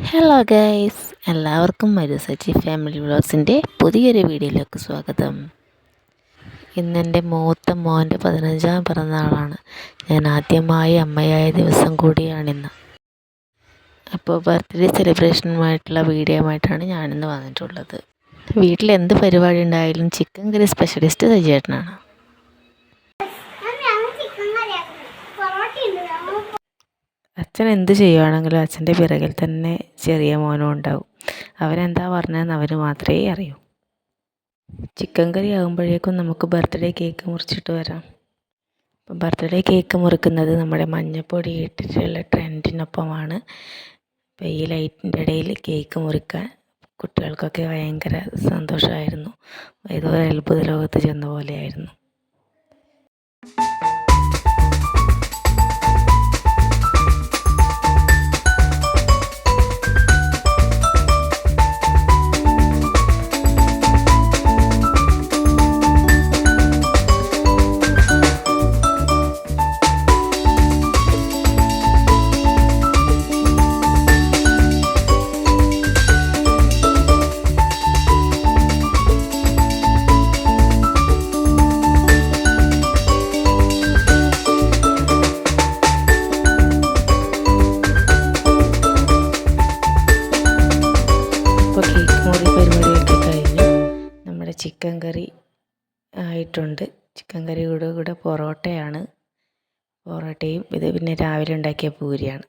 Hello guys എല്ലാവർക്കും മരുസച്ചി family വ്ളോഗ്സിന്റെ പുതിയൊരു വീഡിയോയിലേക്ക് സ്വാഗതം. ഇന്ന് എന്റെ മൂത്ത മോന്റെ പതിനഞ്ചാം പിറന്നാളാണ്. ഞാൻ ആദ്യമായി അമ്മയായ ദിവസം കൂടിയാണിന്ന് അപ്പോൾ ബർത്ത്ഡേ സെലിബ്രേഷനുമായിട്ടുള്ള വീഡിയോ ആയിട്ടാണ് ഞാനിന്ന് വന്നിട്ടുള്ളത്. വീട്ടിൽ എന്ത് പരിപാടി ഉണ്ടായാലും ചിക്കൻ കറി സ്പെഷ്യലിസ്റ്റ് സജിയേട്ടനാണ് അച്ഛൻ എന്ത് ചെയ്യുവാണെങ്കിലും അച്ഛന്റെ പിറകിൽ തന്നെ ചെറിയ മോനും ഉണ്ടാവും. അവരെന്താ പറഞ്ഞതെന്ന് അവർ മാത്രമേ അറിയൂ. ചിക്കൻ കറി ആകുമ്പോഴേക്കും നമുക്ക് ബർത്ത്ഡേ കേക്ക് മുറിച്ചിട്ട് വരാം. അപ്പം ബർത്ത്ഡേ കേക്ക് മുറിക്കുന്നത് നമ്മുടെ മഞ്ഞപ്പൊടി ഇട്ടിട്ടുള്ള ട്രെൻഡിനൊപ്പമാണ്. അപ്പോൾ ഈ ലൈറ്റിന്റെ ഇടയിൽ കേക്ക് മുറിക്കാൻ കുട്ടികൾക്കൊക്കെ ഭയങ്കര സന്തോഷമായിരുന്നു. ഏതോ അത്ഭുത ലോകത്ത് ചെന്ന പോലെയായിരുന്നു. ഇപ്പോൾ കേക്ക് മോഡൽ പരിപാടിയൊക്കെ കഴിഞ്ഞു. നമ്മുടെ ചിക്കൻ കറി ആയിട്ടുണ്ട്. ചിക്കൻ കറി കൂടെ കൂടെ പൊറോട്ടയാണ്. പൊറോട്ടയും ഇത് പിന്നെ രാവിലെ ഉണ്ടാക്കിയ പൂരിയാണ്.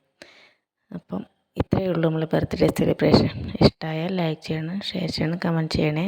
അപ്പം ഇത്രയേ ഉള്ളൂ നമ്മൾ ബർത്ത്ഡേ സെലിബ്രേഷൻ ഇഷ്ടമായാൽ ലൈക്ക് ചെയ്യണം ഷെയർ ചെയ്യണം കമന്റ് ചെയ്യണേ.